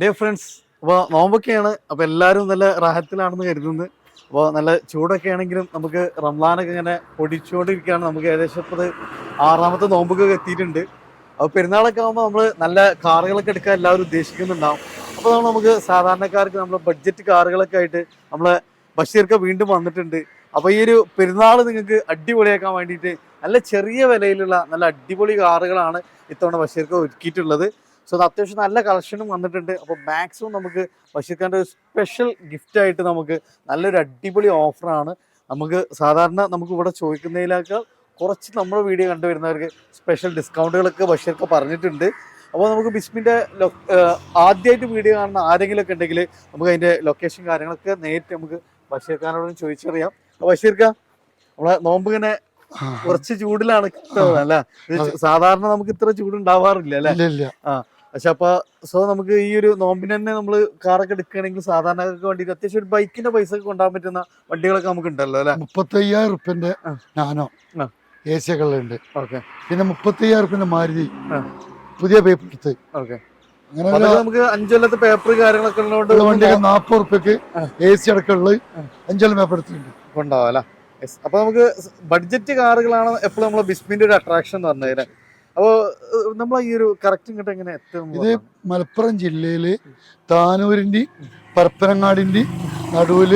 Dear friends അപ്പോൾ നോമ്പൊക്കെയാണ്. അപ്പോൾ എല്ലാവരും നല്ല റാഹത്തിലാണെന്ന് കരുതുന്നത് അപ്പോൾ നല്ല ചൂടൊക്കെ ആണെങ്കിലും നമുക്ക് റംലാനൊക്കെ ഇങ്ങനെ പൊടിച്ചുകൊണ്ടിരിക്കുകയാണ്. നമുക്ക് ഏകദേശം ഇപ്പോൾ ആറാമത്തെ നോമ്പൊക്കെ എത്തിയിട്ടുണ്ട്. അപ്പോൾ പെരുന്നാളൊക്കെ ആകുമ്പോൾ നമ്മൾ നല്ല കാറുകളൊക്കെ എടുക്കാൻ എല്ലാവരും ഉദ്ദേശിക്കുന്നുണ്ടാവും. അപ്പോൾ നമ്മൾ നമുക്ക് സാധാരണക്കാർക്ക് നമ്മൾ ബഡ്ജറ്റ് കാറുകളൊക്കെ ആയിട്ട് നമ്മളെ ബഷീർക്ക് വീണ്ടും വന്നിട്ടുണ്ട്. അപ്പോൾ ഈ ഒരു പെരുന്നാൾ നിങ്ങൾക്ക് അടിപൊളിയാക്കാൻ വേണ്ടിയിട്ട് നല്ല ചെറിയ വിലയിലുള്ള നല്ല അടിപൊളി കാറുകളാണ് ഇത്തവണ ബഷീർക്ക് ഒരുക്കിയിട്ടുള്ളത്. സോ അത് അത്യാവശ്യം നല്ല കളക്ഷനും വന്നിട്ടുണ്ട്. അപ്പോൾ മാക്സിമം നമുക്ക് ബഷീർ ഖാന്റെ ഒരു സ്പെഷ്യൽ ഗിഫ്റ്റ് ആയിട്ട് നമുക്ക് നല്ലൊരു അടിപൊളി ഓഫറാണ് നമുക്ക് സാധാരണ നമുക്ക് ഇവിടെ ചോദിക്കുന്നതിനേക്കാൾ കുറച്ച് നമ്മുടെ വീഡിയോ കണ്ടുവരുന്നവർക്ക് സ്പെഷ്യൽ ഡിസ്കൗണ്ടുകളൊക്കെ ബഷീർക്ക് പറഞ്ഞിട്ടുണ്ട്. അപ്പോൾ നമുക്ക് ബിസ്മിന്റെ ലൊ ആദ്യമായിട്ട് വീഡിയോ കാണുന്ന ആരെങ്കിലുമൊക്കെ ഉണ്ടെങ്കിൽ നമുക്ക് അതിന്റെ ലൊക്കേഷൻ കാര്യങ്ങളൊക്കെ നേരിട്ട് നമുക്ക് ബഷീർ ഖാനോട് ചോദിച്ചറിയാം. അപ്പോൾ ബഷീർ ഖാൻ നമ്മളെ നോമ്പ് ഇങ്ങനെ കുറച്ച് ചൂടിലാണ്. കിട്ടുന്നത് അല്ലേ? സാധാരണ നമുക്ക് ഇത്ര ചൂട് ഉണ്ടാവാറില്ല അല്ലേ ആ. പക്ഷെ അപ്പൊ സോ നമുക്ക് ഈ ഒരു നോമ്പിന് തന്നെ നമ്മൾ കാറൊക്കെ എടുക്കുകയാണെങ്കിൽ സാധാരണക്കാർക്ക് വേണ്ടിയിട്ട് അത്യാവശ്യം ഒരു ബൈക്കിന്റെ പൈസ ഒക്കെ കൊണ്ടുപോകാൻ പറ്റുന്ന വണ്ടികളൊക്കെ നമുക്ക് ഉണ്ടല്ലോ അല്ലെ? മുപ്പത്തയ്യായിരം റുപ്യന്റെ. നാനോ. എ സികളുണ്ട് ഓക്കെ. പിന്നെ മുപ്പത്തയ്യായിരം റുപ്യന്റെ മാരുതി. പുതിയ പേപ്പർ എടുത്ത്. ഓക്കെ. അങ്ങനെ നമുക്ക് അഞ്ചൊല്ലത്തെ പേപ്പർ കാര്യങ്ങളൊക്കെ ഉള്ളതുകൊണ്ട് ഉള്ള വണ്ടിക്ക് നാപ്പത് റുപ്യക്ക്. എ സി അടക്കമുള്ളത്. അഞ്ചെല്ലാം പേപ്പർ എടുത്തിട്ടുണ്ട്. കൊണ്ടാവാം അല്ലെ? അപ്പൊ നമുക്ക് ബഡ്ജറ്റ് കാറുകളാണ് എപ്പോഴും നമ്മളെ ബിസ്മിന്റെ ഒരു അട്രാക്ഷൻ എന്ന് പറഞ്ഞത് അപ്പോ നമ്മൾ ഈ ഒരു കറക്റ്റ് ഇങ്ങോട്ട് എങ്ങനെ എത്തും ഇത് മലപ്പുറം ജില്ലയിൽ താനൂരിന്റെ പരപ്പനങ്ങാടിന്റെ നടുവിൽ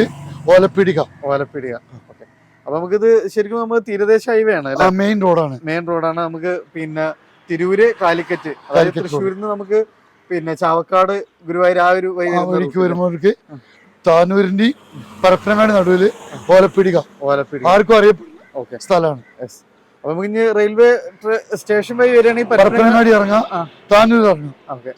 ഓലപ്പിടിക. ഓലപ്പിടിക. ഓക്കെ. അപ്പൊ നമുക്കിത് ശരിക്കും നമുക്ക് തീരദേശ ഹൈവേ ആണ് മെയിൻ റോഡാണ് മെയിൻ റോഡാണ് നമുക്ക് പിന്നെ തിരൂര് കാലിക്കറ്റ്. അതായത്. തൃശ്ശൂരിൽ നിന്ന് നമുക്ക് പിന്നെ ചാവക്കാട് ഗുരുവായൂർ ആ ഒരു വഴിക്ക് വരുമ്പോഴേക്ക് താനൂരിന്റെ പരപ്പനങ്ങാടി നടുവിൽ ഓലപ്പിടിക. ഓലപ്പിടിക. ആർക്കും അറിയപ്പെടുന്ന സ്ഥലമാണ്. അപ്പൊ നമുക്ക് ഇനി റെയിൽവേ സ്റ്റേഷൻ വഴി വരികയാണെങ്കിൽ പരപ്പനങ്ങാടി ഇറങ്ങാം. താനൂർ ഇറങ്ങാം.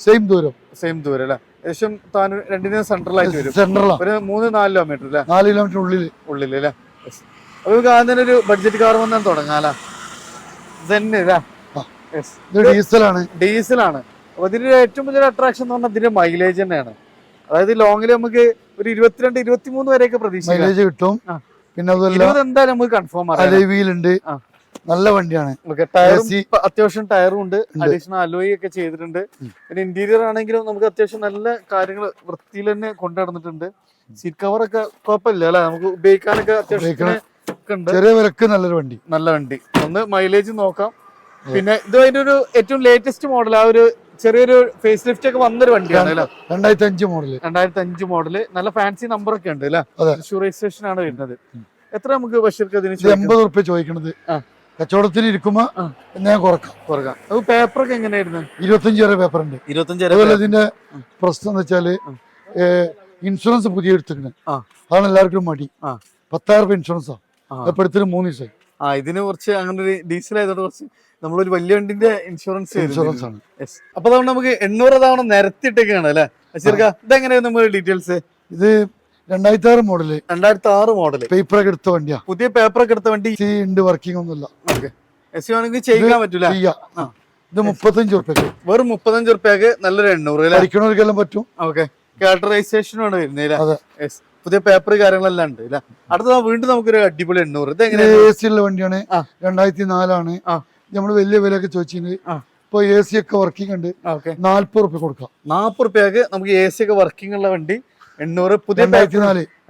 സെയിം ദൂരം. സെയിം ദൂരം അല്ലേ? ഏകദേശം താനൂർ രണ്ടിനും സെൻട്രൽ ആയിട്ട് വരും. സെൻട്രലാണ് ഒരു മൂന്ന് നാല് കിലോമീറ്റർ അല്ലേ? നാല് കിലോമീറ്റർ ഉള്ളിൽ ഉള്ളിൽ അല്ലേ? അപ്പൊ നമുക്ക് ആദ്യം ഒരു ബഡ്ജറ്റ് കാർ വന്നാൽ തുടങ്ങാലോ? തന്നെ. ഇത് ഡീസലാണ്. ഡീസലാണ്. അപ്പൊ ഇതിന്റെ ഏറ്റവും വലിയ അട്രാക്ഷൻ എന്ന് പറഞ്ഞാൽ ഇതിന്റെ മൈലേജ് തന്നെയാണ്. അതായത് ലോങ്ങിൽ നമുക്ക് ഒരു ഇരുപത്തിരണ്ട് ഇരുപത്തിമൂന്ന് വരെയൊക്കെ പ്രതീക്ഷിക്കാം. മൈലേജ് കിട്ടും. പിന്നെ ഇരുപത് എന്തായാലും നമുക്ക് കൺഫേം അറിയാം ആ. നല്ല വണ്ടിയാണ്. അത്യാവശ്യം ടയറും ഉണ്ട്. അഡീഷണൽ അലോയി ഒക്കെ ചെയ്തിട്ടുണ്ട്. പിന്നെ ഇന്റീരിയർ ആണെങ്കിലും നമുക്ക് അത്യാവശ്യം നല്ല കാര്യങ്ങൾ വൃത്തിയിൽ തന്നെ കൊണ്ടുനടന്നിട്ടുണ്ട് സീറ്റ് കവർ ഒക്കെ കുഴപ്പമില്ല അല്ലെ? നമുക്ക് ഉപയോഗിക്കാനൊക്കെ അത്യാവശ്യം ചെറിയ വിലക്ക് നല്ലൊരു വണ്ടി. നല്ല വണ്ടി. ഒന്ന് മൈലേജ് നോക്കാം. പിന്നെ ഇത് അതിന്റെ ഒരു ഏറ്റവും ലേറ്റസ്റ്റ് മോഡൽ ആ ഒരു ചെറിയൊരു ഫേസ് ലിഫ്റ്റ് ഒക്കെ വന്നൊരു വണ്ടിയാണ് രണ്ടായിരത്തി അഞ്ച് മോഡൽ രണ്ടായിരത്തി അഞ്ച് മോഡൽ നല്ല ഫാൻസി നമ്പർ ഒക്കെ ഉണ്ട് അല്ലെ. രജിസ്ട്രേഷൻ ആണ് വരുന്നത്. എത്ര നമുക്ക് ബഷീർക്ക് അതിന് എൺപത് റുപ്യ ചോദിക്കണത്. ആ. കച്ചവടത്തിന് ഇരിക്കുമ്പോ. ഞാൻ കുറക്കാം. കുറക്കാം. അത് പേപ്പർ ഒക്കെ എങ്ങനെയായിരുന്നു? ഇരുപത്തഞ്ച് വരെ പേപ്പർ ഉണ്ട് ഇരുപത്തഞ്ച് അതുപോലെ ഇതിന്റെ പ്രശ്നം എന്ന് വെച്ചാൽ ഇൻഷുറൻസ് പുതിയ എടുത്തിട്ടുണ്ട്. അതാണ് എല്ലാവർക്കും മടി. പത്തായിരം രൂപ ഇൻഷുറൻസാ. അപ്പൊ എടുത്തിട്ട് മൂന്ന് ദിവസമായി ആ ഇതിന് കുറച്ച് അങ്ങനെ ഒരു ഡീസൽ ആയതുകൊണ്ട് കുറച്ച് നമ്മളൊരു വലിയ വണ്ടിന്റെ ഇൻഷുറൻസ് ഇൻഷുറൻസ് ആണ് അപ്പൊ അതുകൊണ്ട് നമുക്ക് എണ്ണൂറ് തവണ നിരത്തിയിട്ടൊക്കെയാണ് അല്ലെ? ചെറുക്ക ഇതെങ്ങനെയാണ് നമ്മൾ ഡീറ്റെയിൽസ്? ഇത് രണ്ടായിരത്തി ആറ് മോഡൽ. രണ്ടായിരത്തി ആറ് മോഡൽ. പേപ്പർ ഒക്കെ എടുത്ത വണ്ടിയാ. പുതിയ പേപ്പർ ഒക്കെ എടുത്ത വണ്ടി? സി ഉണ്ട് വർക്കിംഗ് ഒന്നുമില്ല. എസ് ആണെങ്കിൽ ചെയ്യാൻ പറ്റൂല ചെയ്യാം. ഇത് മുപ്പത്തഞ്ച് റുപ്യക്ക് വെറും മുപ്പത്തഞ്ച് റുപ്യക്ക് നല്ലൊരു എണ്ണൂറ് അല്ലെ? പഠിക്കണവർക്കെല്ലാം പറ്റും. ഓക്കെ. കാറ്ററൈസേഷനാണ് വരുന്നത് അതെ. പുതിയ പേപ്പർ കാര്യങ്ങളെല്ലാം ഉണ്ട് അല്ലെ? അടുത്ത വീണ്ടും നമുക്കൊരു അടിപൊളി എണ്ണൂറ്. ഇത് എങ്ങനെ എ സി ഉള്ള വണ്ടിയാണ്. രണ്ടായിരത്തി നാലാണ്. നമ്മൾ വലിയ വിലയൊക്കെ ചോദിച്ചിന്. ആ. ഇപ്പൊ എ സി ഒക്കെ വർക്കിംഗ് ഉണ്ട്. നാല്പത് റുപ്യ കൊടുക്കാം. നാപ്പത് റുപ്യക്ക് നമുക്ക് എ സി ഒക്കെ വർക്കിംഗ് ഉള്ള വണ്ടി എണ്ണൂറ് പുതിയ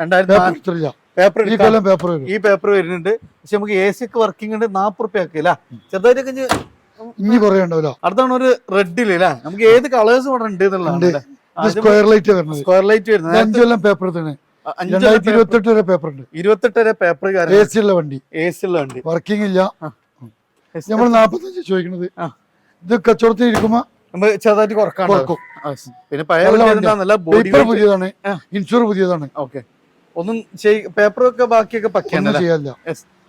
രണ്ടായിരത്തി പേപ്പർ ഈ കൊല്ലം പേപ്പർ ഈ പേപ്പർ വരുന്നുണ്ട്. പക്ഷെ നമുക്ക് എ സി ഒക്കെ വർക്കിംഗ് ഉണ്ട് നാപ്പത് റുപ്യക്ക് അല്ല ചെറുതായിട്ടൊക്കെ ഇനി പറയണ്ടാവില്ല അടുത്താണ് ഒരു റെഡിൽ അല്ലേ? നമുക്ക് ഏത് കളേഴ്സ് ഇവിടെ ഉണ്ട് എന്നുള്ളതാണ് സ്ക്വയർ ലൈറ്റ് വരുന്നത്. സ്ക്വയർ ലൈറ്റ് വരുന്നത്. അഞ്ചു കൊല്ലം പേപ്പർ അഞ്ച് രണ്ടായിരത്തി ഇരുപത്തി എട്ട് വരെ പേപ്പർ ഉണ്ട്. ഇരുപത്തെട്ട് വരെ പേപ്പർ എ സി ഉള്ള വണ്ടി. എ സി ഉള്ള വണ്ടി. വർക്കിംഗ് ഇല്ല. നമ്മൾ നാപ്പത്തഞ്ച് ചോദിക്കുന്നത് ഇത് കച്ചവടത്തിൽ ഇരിക്കുമ്പോ നമ്മൾ ചെറുതായിട്ട് കുറക്കാണ്ട് കുറക്കും. പിന്നെ പഴയ നല്ല വണ്ടി വണ്ടിയാ. എന്താന്നല്ല ബോഡി പേപ്പർ പുതിയതാണ്. ഇൻഷുർ പുതിയതാണ്. ഓക്കെ ഒന്നും പേപ്പറൊക്കെ ബാക്കിയൊക്കെ ഒന്നും ചെയ്യാല്ല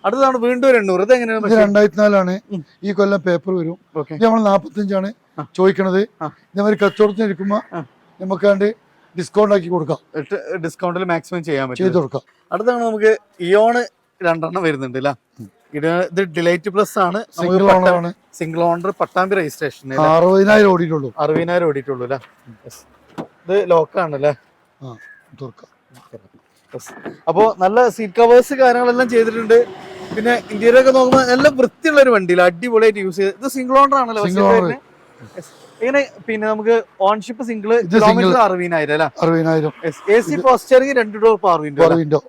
അടുത്തതാണ് വീണ്ടും എണ്ണൂറ്. ഇത് എങ്ങനെയാണ് രണ്ടായിരത്തി നാലാണ് ഈ കൊല്ലം പേപ്പർ വരും. നമ്മൾ നാപ്പത്തഞ്ചാണ് അഞ്ചാണ് ചോദിക്കണത്. ഇതേമാതിരി കച്ചവടത്തിന് ഇരിക്കുമ്പോ നമുക്ക് നമുക്കാണ്ട് ഡിസ്കൗണ്ട് ആക്കി കൊടുക്കാം. ഡിസ്കൗണ്ടിൽ മാക്സിമം ചെയ്യാൻ ചെയ്ത് പറ്റും കൊടുക്കാം. അടുത്താണ് നമുക്ക് ഇയോണ് രണ്ടെണ്ണം വരുന്നുണ്ട് അല്ലേ ഇത് ഡിലൈറ്റ് പ്ലസ് ആണ്. സിംഗിൾ ഓണർ ആണ്. സിംഗിൾ ഓണർ പട്ടാമ്പി രജിസ്ട്രേഷൻ അറുപതിനായിരം ഓടിയിട്ടുള്ളൂ. അറുപതിനായിരം ഓടിയിട്ടുള്ളൂ അല്ലേ ഇത് ലോക്കാണ് അല്ലേ അപ്പോ നല്ല സീറ്റ് കവേഴ്സ് കാര്യങ്ങളെല്ലാം ചെയ്തിട്ടുണ്ട്. പിന്നെ ഇന്ത്യയിലൊക്കെ നോക്കുമ്പോൾ നല്ല വൃത്തിയുള്ള ഒരു വണ്ടിയില്ല അടിപൊളിയായിട്ട് യൂസ് ചെയ്ത്. ഇത് സിംഗിൾ ഓണർ ആണല്ലോ. ഇങ്ങനെ പിന്നെ നമുക്ക് ഓൺഷിപ്പ് സിംഗിൾ കിലോമീറ്റർ. അറുപതിനായിരം അല്ലെ അറുപതിനായിരം. എ സി പോസ്റ്ററിംഗ് രണ്ട് ഡോർ പവർ വിൻഡോ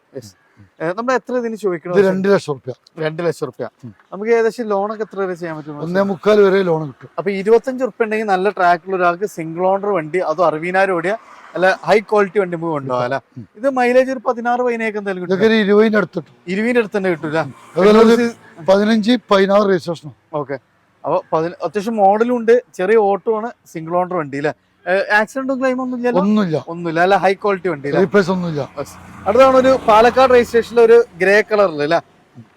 നമ്മൾ എത്ര ഇതിന് ഇത് ചോദിക്കണം രണ്ട് ലക്ഷം റുപ്യ. രണ്ട് ലക്ഷം റുപ്യ. നമുക്ക് ഏകദേശം ലോണൊക്കെ എത്ര വരെ ചെയ്യാൻ പറ്റും? ഒന്നേ മുക്കാൽ വരെ ലോൺ കിട്ടും. അപ്പൊ ഇരുപത്തഞ്ച് റുപ്യ ഉണ്ടെങ്കിൽ നല്ല ട്രാക്കിൽ ഒരാൾക്ക് സിംഗിൾ ഓണർ വണ്ടി അതും അറുപതിനായിരം ഓടിയ അല്ല ഹൈ ക്വാളിറ്റി വണ്ടി നമുക്ക് കൊണ്ടുപോകാം അല്ല? ഇത് മൈലേജ് ഒരു പതിനാറ് പതിനേക്ക് എന്തായാലും കിട്ടും. ഒരു ഇരുപതിന്റെ അടുത്തിട്ടു. അടുത്ത് തന്നെ കിട്ടൂല ഇത് പതിനഞ്ച് പതിനാറ് രജിസ്ട്രേഷനും ഓക്കെ അപ്പൊ അത്യാവശ്യം മോഡലും ഉണ്ട്. ചെറിയ ഓട്ടോ ആണ് സിംഗിൾ ഓണർ വണ്ടി അല്ലെ? ആക്സിഡന്റും ക്ലെയിം ഒന്നും ഇല്ലല്ലോ? ഒന്നുമില്ല. ഒന്നുമില്ല അല്ല ഹൈ ക്വാളിറ്റി വണ്ടി ഒന്നുമില്ല. അടുത്താണ് ഒരു പാലക്കാട് രജിസ്ട്രേഷനിലെ ഒരു ഗ്രേ കളറിൽ അല്ലേ?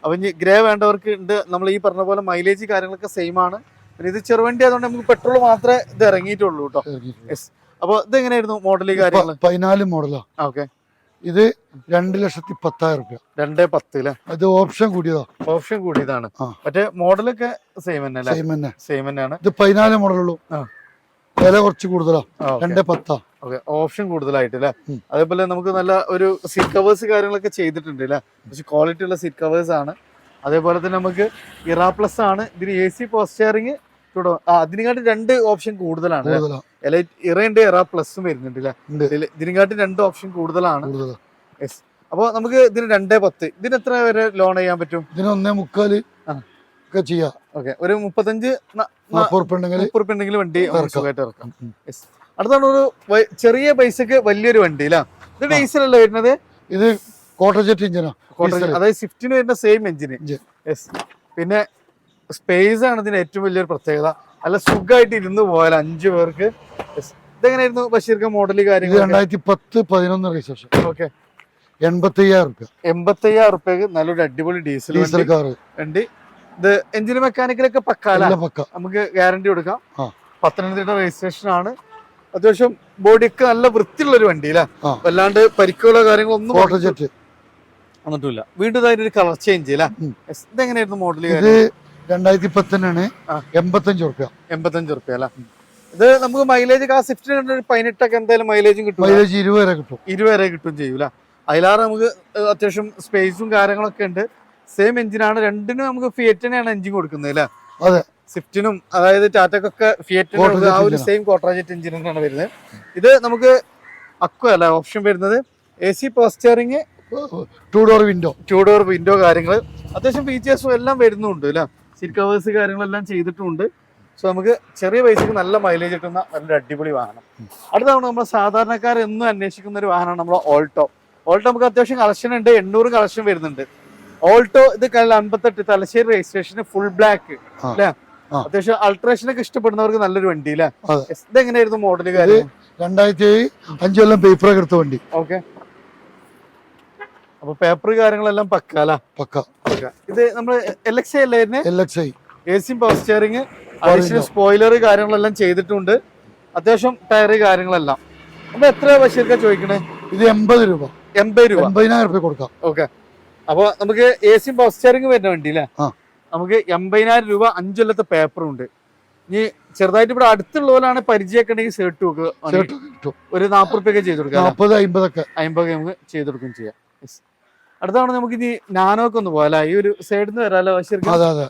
അപ്പൊ ഇനി ഗ്രേ വേണ്ടവർക്ക് ഉണ്ട്. നമ്മൾ ഈ പറഞ്ഞ പോലെ മൈലേജ് കാര്യങ്ങളൊക്കെ സെയിം ആണ്. പിന്നെ ഇത് ചെറുവണ്ടി ആയതുകൊണ്ട് നമുക്ക് പെട്രോൾ മാത്രമേ ഇത് ഇറങ്ങിയിട്ടുള്ളൂ കേട്ടോ. അപ്പൊ ഇത് എങ്ങനെയായിരുന്നു മോഡൽ കാര്യങ്ങൾ പതിനാല് മോഡലാ ഓക്കെ ഇത് രണ്ട് ലക്ഷത്തി പത്തായിരം റുപ്യ. രണ്ട് പത്ത് അല്ലേ അത് ഓപ്ഷൻ കൂടിയതാ. ഓപ്ഷൻ കൂടിയതാണ്. മറ്റേ മോഡലൊക്കെ സെയിം തന്നെ സെയിം തന്നെ. സെയിം തന്നെയാണ്. ഇത് പതിനാല് മോഡലുള്ളൂ ആ. വില കുറച്ച് കൂടുതലാ. രണ്ട് പത്താ. ഓപ്ഷൻ കൂടുതലായിട്ട് അല്ലെ അതേപോലെ നമുക്ക് നല്ല ഒരു സീറ്റ് കവേഴ്സ് കാര്യങ്ങളൊക്കെ ചെയ്തിട്ടുണ്ട് അല്ലെ പക്ഷെ ക്വാളിറ്റി ഉള്ള സീറ്റ് കവേഴ്സ് ആണ്. അതേപോലെ തന്നെ നമുക്ക് ഇറാ പ്ലസ് ആണ്. ഇതിന് എ സി പോസ്റ്റിയറിങ് അതിനെക്കാട്ടി രണ്ട് ഓപ്ഷൻ കൂടുതലാണ് ഇറയുണ്ട് ഇറ പ്ലസും വരുന്നുണ്ട് അല്ലെ ഇതിനെക്കാട്ടി രണ്ട് ഓപ്ഷൻ കൂടുതലാണ്. അപ്പൊ നമുക്ക് ഇതിന് രണ്ടേ പത്ത്. ഇതിന് എത്ര വരെ ലോൺ ചെയ്യാൻ പറ്റും? ഇതിന് ഒന്നേ മുക്കാൽ. ഒക്കെ ചെയ്യാം. ഓക്കെ ഒരു മുപ്പത്തഞ്ച് വണ്ടി. സുഖമായിട്ട് ഇറക്കാം അടുത്താണ് ഒരു ചെറിയ പൈസക്ക് വലിയൊരു വണ്ടി അല്ലേ ഇത് ഡീസൽ അല്ലേ വരുന്നത്? ഇത് കോട്ടജെറ്റ് എഞ്ചിനാ. അതായത് സ്വിഫ്റ്റിന് വരുന്ന സെയിം എഞ്ചിന് യെസ് പിന്നെ സ്പേസ് ആണ് ഇതിന് ഏറ്റവും വലിയൊരു പ്രത്യേകത. അല്ല സുഖമായിട്ട് ഇരുന്ന് പോയാൽ അഞ്ചു പേർക്ക്. ഇതെങ്ങനെയായിരുന്നു ബഷീർക്ക് മോഡൽ കാര്യങ്ങൾ രണ്ടായിരത്തി പത്ത് പതിനൊന്ന് രജിസ്ട്രേഷൻ ഓക്കെ എൺപത്തി അയ്യായിരം റുപ്യ. എൺപത്തയ്യായിരം റുപ്യക്ക് നല്ലൊരു അടിപൊളി ഡീസൽ ഡീസൽ കാർ വണ്ടി. ഇത് എഞ്ചിൻ മെക്കാനിക്കലൊക്കെ പക്കാല. നമുക്ക് ഗ്യാരണ്ടി കൊടുക്കാം. പത്തനംതിട്ട രജിസ്ട്രേഷൻ ആണ്. അത്യാവശ്യം ബോഡിയൊക്കെ നല്ല വൃത്തിയുള്ള ഒരു വണ്ടി അല്ലേ. വല്ലാണ്ട് പരിക്കുകളോ കാര്യങ്ങളോ ഒന്നും വന്നിട്ടില്ല. വീണ്ടും അതിന്റെ ഒരു കളർ ചേഞ്ച് അല്ലേ. ഇതെങ്ങനെയായിരുന്നു മോഡൽ രണ്ടായിരത്തി പത്തിനാണ് ആ. എൺപത്തഞ്ച് റുപ്യ എൺപത്തഞ്ച് റുപ്യ അല്ലേ? ഇത് നമുക്ക് മൈലേജ് ആ സ്വിഫ്റ്റിന് ഒരു പതിനെട്ടൊക്കെ എന്തായാലും മൈലേജും കിട്ടും മൈലേജ് ഇരുപത് വരെ കിട്ടും. ഇരുപത് വരെ കിട്ടും ചെയ്യൂല അതിലാറ് നമുക്ക് അത്യാവശ്യം സ്പേസും കാര്യങ്ങളൊക്കെ ഉണ്ട്. സെയിം എഞ്ചിനാണ് രണ്ടിനും നമുക്ക് ഫിയറ്റിനാണ് എഞ്ചിൻ കൊടുക്കുന്നത് അല്ലേ? അതെ. സ്വിഫ്റ്റിനും അതായത് ടാറ്റക്കൊക്കെ ഫിയറ്റിനും ആ ഒരു. സെയിം കോട്ടറാജറ്റ് എഞ്ചിൻ തന്നെയാണ് വരുന്നത്. ഇത് നമുക്ക് അക്വ അല്ല ഓപ്ഷൻ വരുന്നത്. A C power steering two door window two door window കാര്യങ്ങൾ അത്യാവശ്യം ഫീച്ചേഴ്സും എല്ലാം വരുന്നുണ്ട് അല്ലേ? സീറ്റ് കവേഴ്സ് കാര്യങ്ങളെല്ലാം ചെയ്തിട്ടുണ്ട്. സോ നമുക്ക് ചെറിയ പൈസക്ക് നല്ല മൈലേജ് കിട്ടുന്ന നല്ലൊരു അടിപൊളി വാഹനം. അടുത്താണ് നമ്മൾ സാധാരണക്കാർ എന്നും അന്വേഷിക്കുന്ന ഒരു വാഹനമാണ് നമ്മൾ ഓൾട്ടോ ഓൾട്ടോ നമുക്ക് അത്യാവശ്യം കളക്ഷൻ ഉണ്ട് എണ്ണൂറ് കളക്ഷൻ വരുന്നുണ്ട്. ഓൾട്ടോ ഇത് അൻപത്തെട്ട് തലശ്ശേരി രജിസ്ട്രേഷന് ഫുൾ ബ്ലാക്ക്. അല്ലേ. അത്യാവശ്യം അൾട്രേഷൻ ഒക്കെ ഇഷ്ടപ്പെടുന്നവർക്ക് നല്ലൊരു വണ്ടി അല്ലേ എങ്ങനെയായിരുന്നു മോഡൽ മോഡൽ കാര്യം? രണ്ടായിരത്തി അഞ്ചു കൊല്ലം പേപ്പർ എടുത്ത വണ്ടി. ഓക്കെ അപ്പൊ പേപ്പർ കാര്യങ്ങളെല്ലാം പക്ക അല്ല പക്ക. ഇത് നമ്മൾ എൽ എക്സ് അല്ലായിരുന്നു L X I A C power steering additional spoiler കാര്യങ്ങളെല്ലാം ചെയ്തിട്ടുണ്ട്. അത്യാവശ്യം ടയർ കാര്യങ്ങളെല്ലാം. അപ്പൊ എത്ര ബഷീർക്ക ചോദിക്കണേ? ഇത് എൺപത് രൂപ. എൺപത് രൂപ. എൺപതിനായിരം രൂപ കൊടുക്കാം. ഓക്കെ അപ്പൊ നമുക്ക് എ സി പവർ സ്റ്റിയറിംഗ് വരുന്ന വണ്ടി അല്ലേ നമുക്ക് എൺപതിനായിരം രൂപ അഞ്ചു കൊല്ലത്തെ പേപ്പറും ഉണ്ട്. ഇനി ചെറുതായിട്ട് ഇവിടെ അടുത്തുള്ളവരാണ് പരിചയമൊക്കെ ഉണ്ടെങ്കിൽ സേർട്ട് വെക്കുക ഒരു നാൽപ്പത് റുപ്യൊക്കെ ചെയ്ത് കൊടുക്കാം അമ്പതൊക്കെ അമ്പത് നമുക്ക് ചെയ്ത് കൊടുക്കുകയും ചെയ്യാം. അടുത്താണ് നമുക്ക് ഇനി നാനോക്ക് ഒന്ന് പോകാം ഈ ഒരു സൈഡിൽ നിന്ന് വരാലോ ബഷീർക്ക് അതെ അതെ.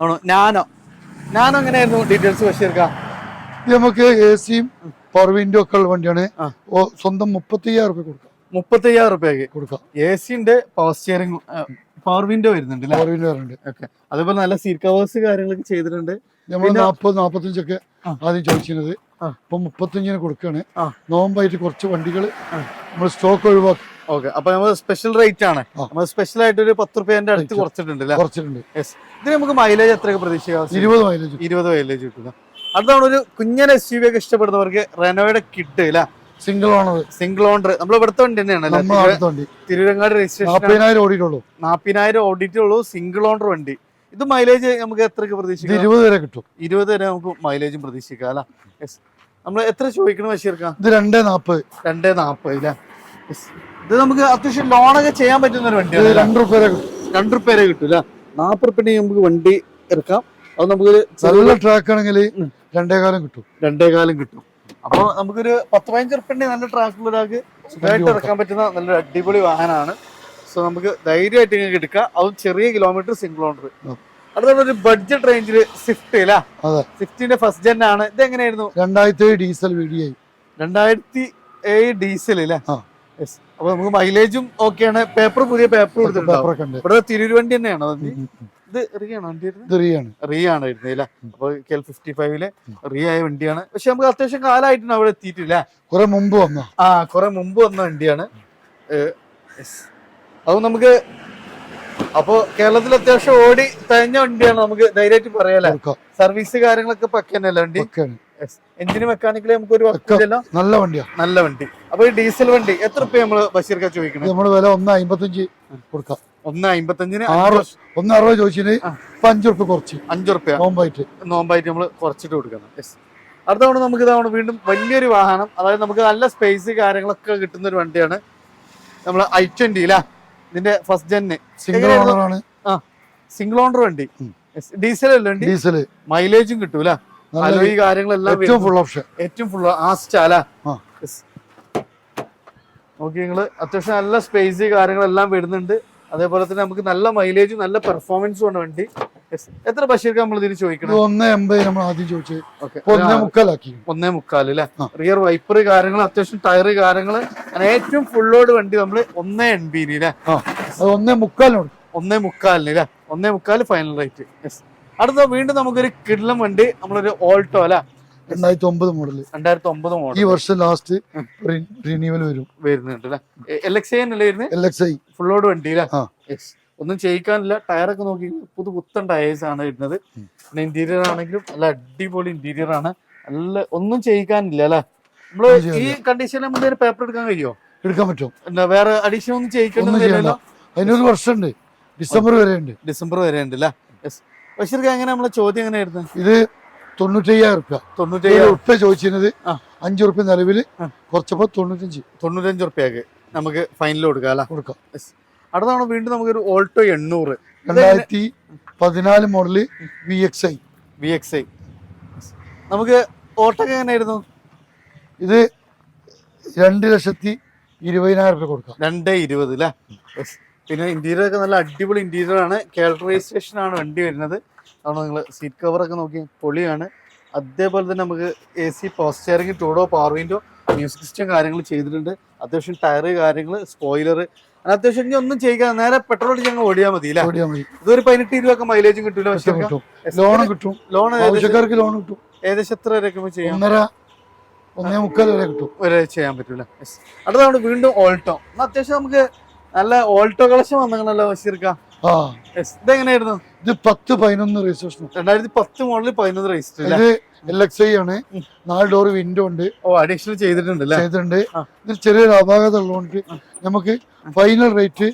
ആണോ? നാനോ. നാനോ എങ്ങനെയായിരുന്നു ഡീറ്റെയിൽസ് ബഷീർക്ക ഇത് നമുക്ക് എ സിയും പവർ വിൻഡോ ഒക്കെ ഉള്ള വണ്ടിയാണ്. സ്വന്തം മുപ്പത്തി അയ്യായിരം റുപ്യ കൊടുക്കാം. മുപ്പത്തയ്യായിരം റുപ്യക്ക് കൊടുക്കാം. എ സിന്റെ പവർ സ്റ്റിയറിംഗ് പവർ വിൻഡോ വരുന്നുണ്ട് പവർ വിൻഡോ വരുന്നുണ്ട്. ഓക്കെ അതേപോലെ നല്ല സീറ്റ് കവേഴ്സ് കാര്യങ്ങളൊക്കെ ചെയ്തിട്ടുണ്ട്. നമ്മൾ നാൽപ്പത് നാൽപ്പത്തഞ്ചൊക്കെ ആദ്യം ചോദിച്ചിരുന്നത്. അപ്പൊ ഇപ്പൊ മുപ്പത്തഞ്ചിന് കൊടുക്കാണ്. നോമ്പായിട്ട് കുറച്ച് വണ്ടികൾ നമ്മൾ സ്റ്റോക്ക് ഒഴിവാക്കി. ഓക്കെ അപ്പൊ നമ്മൾ സ്പെഷ്യൽ റേറ്റ് ആണ്. നമ്മൾ സ്പെഷ്യൽ ആയിട്ട് ഒരു പത്ത് റുപ്യന്റെ അടുത്ത്. കുറച്ചിട്ടുണ്ട് കുറച്ചിട്ടുണ്ട്. ഇതിന് നമുക്ക് മൈലേജ് എത്രയൊക്കെ പ്രതീക്ഷിക്കാം? ഇരുപത് മൈലേജ് ഇരുപത് മൈലേജ് കിട്ടുക അടുത്താണ് ഒരു കുഞ്ഞൻ എസ് യു വി ഒക്കെ ഇഷ്ടപ്പെടുന്നവർക്ക് റെനോയുടെ കിഡ് അല്ല സിംഗിൾ ഓണർ സിംഗിൾ ഓണർ നമ്മൾ ഇവിടുത്തെ വണ്ടി തന്നെയാണ് തിരുവരങ്ങാട് രജിസ്ട്രേഷൻ നാൽപ്പതിനായിരം ഓടിയിട്ടുള്ളൂ. നാപ്പതിനായിരം ഓടിയിട്ടുള്ളൂ സിംഗിൾ ഓണർ വണ്ടി. ഇത് മൈലേജ് നമുക്ക് എത്രയൊക്കെ ഇത് പ്രതീക്ഷിക്കാം ഇരുപത് വരെ കിട്ടും. ഇരുപത് വരെ നമുക്ക് മൈലേജും പ്രതീക്ഷിക്കാം അല്ല? നമ്മൾ എത്ര ചോദിക്കണം ബഷീർക്ക? ഇത് രണ്ടേ നാൽപ്പത് രണ്ടേ നാപ്പത് അല്ലേ. ഇത് നമുക്ക് അത്യാവശ്യം ലോണൊക്കെ ചെയ്യാൻ പറ്റുന്ന ഒരു വണ്ടി വണ്ടിയാണ് രണ്ട് റുപ്യ കിട്ടും. രണ്ട് റുപ്യ വരെ അല്ലേ? നാപ്പത് റുപ്യ നമുക്ക് വണ്ടി എടുക്കാം. അത് നമുക്ക് നല്ല ട്രാക്ക് ആണെങ്കിൽ രണ്ടേകാലം രണ്ടേ കാലം കിട്ടും. രണ്ടേ കാലം കിട്ടും. അപ്പൊ നമുക്കൊരു പത്ത് പതിനഞ്ച് റുപ്യ നല്ല ട്രാക്കുള്ള ഒരാൾക്ക് സുഖമായിട്ട്. ഇറക്കാൻ പറ്റുന്ന നല്ലൊരു അടിപൊളി വാഹനമാണ്. സോ നമുക്ക് ധൈര്യമായിട്ട് ഇങ്ങനെ എടുക്കാം. അതും ചെറിയ കിലോമീറ്റർ സിംഗിൾ ഓണർ. അടുത്ത ഒരു ബഡ്ജറ്റ് റേഞ്ചിൽ സ്വിഫ്റ്റ് അല്ല? സ്വിഫ്റ്റിന്റെ ഫസ്റ്റ് ജെൻ ആണ്. ഇത് എങ്ങനെയായിരുന്നു? രണ്ടായിരത്തി ഏഴ് ഡീസൽ വീഡിയോ രണ്ടായിരത്തി ഏഴ് ഡീസൽ അല്ലേ? അപ്പൊ നമുക്ക് മൈലേജും ഓക്കെയാണ് പേപ്പർ പുതിയ പേപ്പർ കൊടുത്തിട്ടുണ്ടാവും. ഇവിടെ തിരുവണ്ടി തന്നെയാണോ. ഇത് റിയാണോ റിയാണ്. അല്ലേ? അപ്പൊ കെ എൽ ഫിഫ്റ്റി ഫൈവിലെ റീ ആയ വണ്ടിയാണ്. പക്ഷെ നമുക്ക് അത്യാവശ്യം കാലമായിട്ടുണ്ട് അവിടെ എത്തിയിട്ടില്ല. കുറെ മുമ്പ് വന്ന? ആ കുറെ മുമ്പ് വന്ന വണ്ടിയാണ്. അത് നമുക്ക് അപ്പോ കേരളത്തിൽ അത്യാവശ്യം ഓടി തഴഞ്ഞ വണ്ടിയാണ് നമുക്ക് ധൈര്യമായിട്ട് പറയാലേ സർവീസ് കാര്യങ്ങളൊക്കെ പക്ക തന്നെയല്ലേ വണ്ടി? എഞ്ചിന് മെക്കാനിക്കലി നമുക്ക് ഒരു നല്ല വണ്ടിയാ. നല്ല വണ്ടി. അപ്പൊ ഈ ഡീസൽ വണ്ടി എത്ര രൂപ നമ്മൾ ബഷീർക്ക ചോദിക്കണം? നമ്മൾ വില ഒന്ന് അമ്പത്തഞ്ച് കൊടുക്കാം. ഒന്ന് അമ്പത്തഞ്ചിന് ആറ് ഒന്ന് അറുപത് ചോദിച്ചിന്. ഇപ്പൊ അഞ്ചു റുപ്യ കുറച്ച്. അഞ്ചു റുപ്യ നോമ്പായിട്ട്. നോമ്പായിട്ട് നമ്മൾ കുറച്ചിട്ട് കൊടുക്കണം. യെസ് അടുത്ത തവണ നമുക്ക് ഇതാണ് വീണ്ടും വലിയൊരു വാഹനം. അതായത് നമുക്ക് നല്ല സ്പേസ് കാര്യങ്ങളൊക്കെ കിട്ടുന്ന ഒരു വണ്ടിയാണ് നമ്മൾ ഐ ട്വന്റി അല്ല ഇതിന്റെ ഫസ്റ്റ് ജെന്ന് സിംഗിൾ ഓണർ ആണ്. ആ. സിംഗിൾ ഓണർ വണ്ടി. ഡീസൽ അല്ലേ ഡീസൽ മൈലേജും കിട്ടൂല. നല്ല അലോയി കാര്യങ്ങളെല്ലാം ഏറ്റവും ഫുൾ ഓപ്ഷൻ ഏറ്റവും ഫുൾ ആസ്റ്റാല ആ. നോക്കി നിങ്ങൾ അത്യാവശ്യം നല്ല സ്പേസ് കാര്യങ്ങളെല്ലാം വരുന്നുണ്ട്. അതേപോലെ തന്നെ നമുക്ക് നല്ല മൈലേജ് നല്ല പെർഫോമൻസും ആണ് വണ്ടി. എത്ര ബഷീർക്ക് നമ്മൾ ഇതിന് ചോദിക്കണം? ഒന്ന് എൺപത് നമ്മൾ ആദ്യം ചോദിച്ചത്. ഇപ്പൊ ഒന്നേ മുക്കാലാക്കി. ഒന്നേ മുക്കാൽ അല്ലെ റിയർ വൈപ്പർ കാര്യങ്ങൾ അത്യാവശ്യം ടയർ കാര്യങ്ങൾ ഏറ്റവും ഫുൾ ലോഡ് വണ്ടി നമ്മൾ ഒന്നേ എൺപതിന് അല്ലെ ഒന്നേ മുക്കാലിനോട് ഒന്നേ മുക്കാലിന് അല്ലെ ഒന്നേ മുക്കാൽ ഫൈനൽ റേറ്റ് യെസ് അടുത്ത വീണ്ടും നമുക്കൊരു കിഡ്ലം വണ്ടി നമ്മളൊരു ഓൾട്ടോ അല്ലെ രണ്ടായിരത്തി ഒമ്പത് മോഡൽ രണ്ടായിരത്തി ഒമ്പത് മോഡൽ ഈ വർഷം ലാസ്റ്റ് റിന്യൂവൽ വരും. വരുന്നുണ്ട് എൽ എക്സ് ഐ അല്ലേ വരുന്നത്? എൽ എക്സ് ഐ ലോഡ് വണ്ടി ഒന്നും ചെയ്യിക്കാനില്ല. ടയറൊക്കെ നോക്കി പുതു പുത്തൻ ടയേഴ്സ് ആണ് വരുന്നത് പിന്നെ ഇന്റീരിയർ ആണെങ്കിലും നല്ല അടിപൊളി ഇന്റീരിയർ ആണ്. നല്ല ഒന്നും ചെയ്യിക്കാനില്ല അല്ലെ നമ്മൾ ഈ. കണ്ടീഷനിൽ നമുക്ക് പേപ്പർ എടുക്കാൻ കഴിയുമോ എടുക്കാൻ പറ്റും. വേറെ അഡീഷൻ ഒന്നും ചെയ്യിക്കണ്ടല്ലോ അതിനൊരു വർഷമുണ്ട്. ഡിസംബർ വരെ ഉണ്ട് ഡിസംബർ വരെ ഉണ്ട് അല്ലേ ബഷീർക്ക് എങ്ങനെ നമ്മളെ ചോദ്യം എങ്ങനെയായിരുന്നു ഇത് തൊണ്ണൂറ്റയ്യായിരം റുപ്യ. തൊണ്ണൂറ്റയ്യായിരം റുപ്യ ചോദിച്ചിരുന്നത്. അഞ്ചു റുപ്യ നിലവിൽ കുറച്ചപ്പോ തൊണ്ണൂറ്റഞ്ച്. തൊണ്ണൂറ്റഞ്ച് റുപ്യക്ക് നമുക്ക് ഫൈനൽ കൊടുക്കാം അല്ലേ? കൊടുക്കാം. അടുത്താണ് വീണ്ടും നമുക്കൊരു ഓൾട്ടോ എണ്ണൂറ്. രണ്ടായിരത്തി പതിനാല് model V X I V X I നമുക്ക് ഓട്ടോ എങ്ങനെയായിരുന്നു? ഇത് രണ്ട് ലക്ഷത്തി ഇരുപതിനായിരം റുപ്യ കൊടുക്കാം. രണ്ട് ഇരുപത് അല്ലേ പിന്നെ ഇന്റീരിയർ ഒക്കെ നല്ല അടിപൊളി ഇന്റീരിയർ ആണ്. കേരള രജിസ്ട്രേഷൻ ആണ് വണ്ടി വരുന്നത്. അതുകൊണ്ട് നിങ്ങൾ സീറ്റ് കവർ ഒക്കെ നോക്കി പൊളിയാണ്. അതേപോലെ തന്നെ നമുക്ക് A C power steering two door power window music system കാര്യങ്ങൾ ചെയ്തിട്ടുണ്ട്. അത്യാവശ്യം ടയർ കാര്യങ്ങൾ സ്പോയിലർ അത്യാവശ്യം ഇനി ഒന്നും ചെയ്യാൻ നേരെ പെട്രോൾ അടിച്ച് ഞങ്ങൾ ഓടിയാൽ മതി അല്ലേ ഓടിയാൽ മതി. ഇതൊരു പതിനെട്ട് ഇരുപതൊക്കെ മൈലേജും കിട്ടൂല കിട്ടും, ലോൺ കിട്ടും. ലോൺ ആവശ്യക്കാർക്ക് ലോൺ കിട്ടും. ഏകദേശം എത്ര വരെയൊക്കെ ചെയ്യാം? ഒന്നര ഒന്നേ മുക്കാൽ വരെ കിട്ടും. വരെ ചെയ്യാൻ പറ്റൂല? അടുത്ത വീണ്ടും ഓൾട്ടോ അത്യാവശ്യം നമുക്ക് നല്ല ഓൾട്ടോ കളക്ഷൻ വന്നങ്ങനല്ലോ ബഷീർക്ക ആ. ഇതെങ്ങനെയായിരുന്നു? ഇത് പത്ത് പതിനൊന്ന് രജിസ്ട്രേഷൻ രണ്ടായിരത്തി പത്ത് മോഡലിൽ പതിനൊന്ന് രജിസ്റ്റർ ഇത് എൽ എക്സ് ഐ ആണ്. നാല് ഡോർ വിൻഡോ ഉണ്ട്. ഓ അഡീഷണൽ ചെയ്തിട്ടുണ്ട് ചെയ്തിട്ടുണ്ട്. ഇത് ഇതിൽ ചെറിയൊരു അപാകത ഉള്ളതുകൊണ്ട് നമുക്ക് ഫൈനൽ റേറ്റ്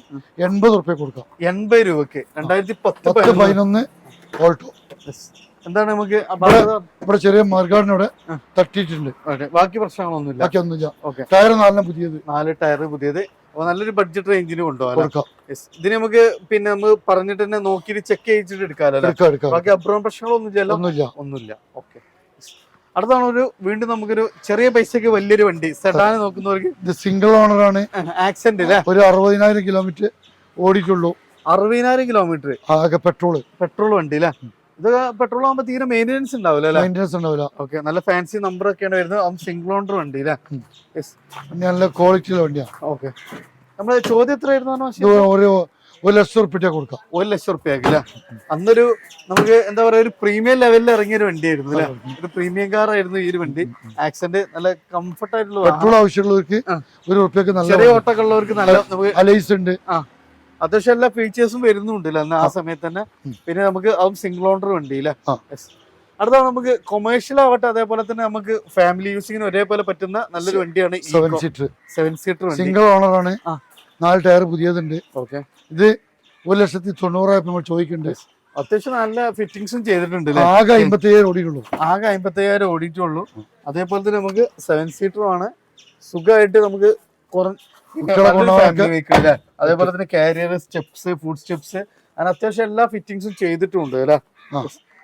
എൺപത് റുപ്യ കൊടുക്കാം. എൺപത് രൂപക്ക് രണ്ടായിരത്തി പത്ത് പതിനൊന്ന്. ഓൾട്ടോ എന്താണ് നമുക്ക്? ഇവിടെ ചെറിയ മാർഗാടിനോടെ. തട്ടിയിട്ടുണ്ട്. ബാക്കി പ്രശ്നങ്ങളൊന്നുമില്ല. ബാക്കി ഒന്നുമില്ല. ഓക്കെ. ടയർ നാലിന് പുതിയത്. നാല് ടയർ പുതിയത്. നല്ലൊരു ബഡ്ജറ്റ് റേഞ്ചിന് കൊണ്ടുപോകാം ഇതിന് നമുക്ക് പിന്നെ നമ്മൾ പറഞ്ഞിട്ട് തന്നെ നോക്കി ചെക്ക് ചെയ്തിട്ട് എടുക്കാമല്ലോ ബാക്കി അബ്രോൺ പ്രശ്നങ്ങളൊന്നും ഇല്ലല്ലോ? ഒന്നുമില്ല. ഒന്നുമില്ല. ഓക്കെ അടുത്താണ് ഒരു വീണ്ടും നമുക്കൊരു ചെറിയ പൈസക്ക് വലിയൊരു വണ്ടി. സെഡാന് നോക്കുന്നവർക്ക് ഇത് സിംഗിൾ ഓണർ ആണ്. ആക്സിഡന്റ് അല്ലേ? ഒരു അറുപതിനായിരം കിലോമീറ്റർ ഓടിയിട്ടുള്ളൂ. അറുപതിനായിരം കിലോമീറ്റർ ആകെ പെട്രോൾ പെട്രോൾ വണ്ടി അല്ലേ? ഇത് പെട്രോൾ ആകുമ്പോൾ തീരെ മെയിന്റെനൻസ് ഉണ്ടാവില്ല മെയിന്റെനൻസ് ഉണ്ടാവില്ല ഓക്കെ നല്ല ഫാൻസി നമ്പർ ഒക്കെയാണ് വരുന്നത്. സിംഗിൾ ഓണർ വണ്ടി അല്ലേ? നല്ല ക്വാളിറ്റിയുള്ള വണ്ടിയാണ് ഓക്കെ നമ്മളെ ചോദ്യം എത്ര ആയിരുന്നു ഒരു ഒരു ലക്ഷം റുപ്യ കൊടുക്കാം. ഒരു ലക്ഷം റുപ്യക്ക് അല്ലേ? അന്നൊരു നമുക്ക് എന്താ പറയാ ഒരു പ്രീമിയം ലെവലിൽ ഇറങ്ങിയ ഒരു വണ്ടിയായിരുന്നു അല്ലേ? ഒരു പ്രീമിയം കാർ ആയിരുന്നു ഈ ഒരു വണ്ടി. ആക്സിഡന്റ് നല്ല കംഫർട്ട് ആയിട്ടുള്ള പെട്രോൾ ആവശ്യമുള്ളവർക്ക് ഒരു റുപ്യക്ക് നല്ല ചെറിയ ഓട്ടൊക്കെ ഉള്ളവർക്ക് നല്ല അലൈസ് ഉണ്ട്. അത്യാവശ്യം എല്ലാ ഫീച്ചേഴ്സും വരുന്നുണ്ടല്ലോ. അന്ന് ആ സമയത്ത് തന്നെ. പിന്നെ നമുക്ക് അതും സിംഗിൾ ഓണർ വണ്ടി അല്ലേ അടുത്ത. അടുത്താണ് നമുക്ക് കൊമേഴ്ഷ്യൽ ആവട്ടെ അതേപോലെ തന്നെ നമുക്ക് ഫാമിലി യൂസിങ്ങിന് ഒരേപോലെ പറ്റുന്ന നല്ലൊരു വണ്ടിയാണ് seven seater seven seater single owner ആണ്. നാല് ടയർ പുതിയതുണ്ട്. ഓക്കെ ഇത് ഒരു ലക്ഷത്തി തൊണ്ണൂറായിരം നമ്മൾ ചോദിക്കുന്നുണ്ട് അത്യാവശ്യം നല്ല ഫിറ്റിംഗ്സും ചെയ്തിട്ടുണ്ട് ആകെ അമ്പത്തി അയ്യായിരം ഓടിയുള്ളൂ ആകെ അമ്പത്തയ്യായിരം ഓടിയിട്ടുള്ളൂ. അതേപോലെ തന്നെ നമുക്ക് സെവൻ സീറ്ററും ആണ്. സുഖമായിട്ട് നമുക്ക് കുറ- കുട്ടികളെ കൊണ്ടുപോകാൻ അല്ലേ? അതേപോലെ തന്നെ കാരിയർ സ്റ്റെപ്സ് ഫുഡ് സ്റ്റെപ്സ് അങ്ങനെ അത്യാവശ്യം എല്ലാ ഫിറ്റിംഗ്സും ചെയ്തിട്ടുണ്ട് അല്ലേ?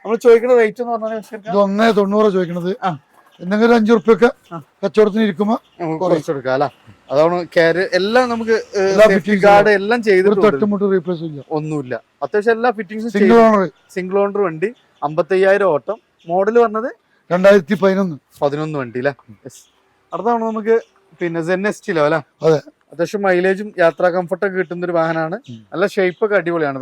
നമ്മൾ ചോദിക്കുന്ന റേറ്റ് എന്ന് പറഞ്ഞാൽ ഇത് ഒന്നേ തൊണ്ണൂറ് ചോദിക്കണത്. എന്തെങ്കിലും അഞ്ചു റുപ്യൊക്കെ. കച്ചവടത്തിന് ഇരിക്കുമ്പോ കുറച്ചെടുക്കാം കുറച്ച് കൊടുക്കാം അതാണ് കാരിയർ എല്ലാം നമുക്ക് ഗാർഡ് എല്ലാം ചെയ്തിട്ട് തട്ടുമുട്ട് റീപ്ലേസും ഇല്ല. ഒന്നുമില്ല. അത്യാവശ്യം എല്ലാ ഫിറ്റിംഗ്സും സിംഗിൾ ഓണർ സിംഗിൾ ഓണർ വണ്ടി അമ്പത്തയ്യായിരം ഓട്ടം. മോഡൽ വന്നത് രണ്ടായിരത്തി പതിനൊന്ന്. പതിനൊന്ന് വണ്ടി അല്ലേ? അടുത്താണ് നമുക്ക് പിന്നെ സെൻ എസ് ടിലോ അല്ലെ? അതെ. അത്യാവശ്യം മൈലേജും യാത്രാ കംഫർട്ടൊക്കെ കിട്ടുന്ന ഒരു വാഹനമാണ്. നല്ല ഷേപ്പ് ഒക്കെ അടിപൊളിയാണ്.